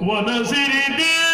ونذر دين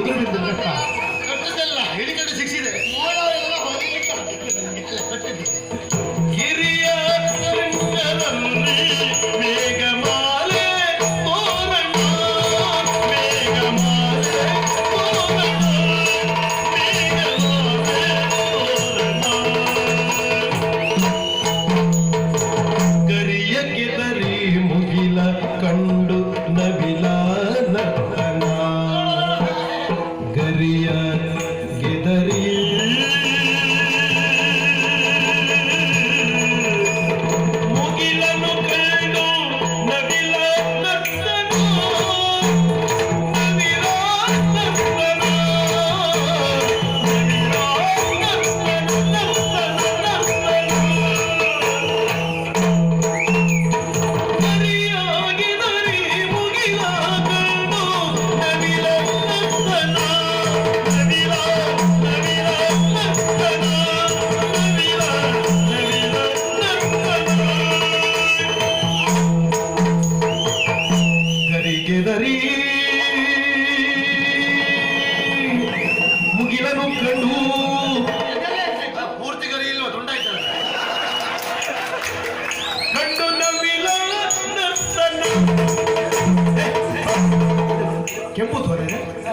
உதவி 겸포 토네?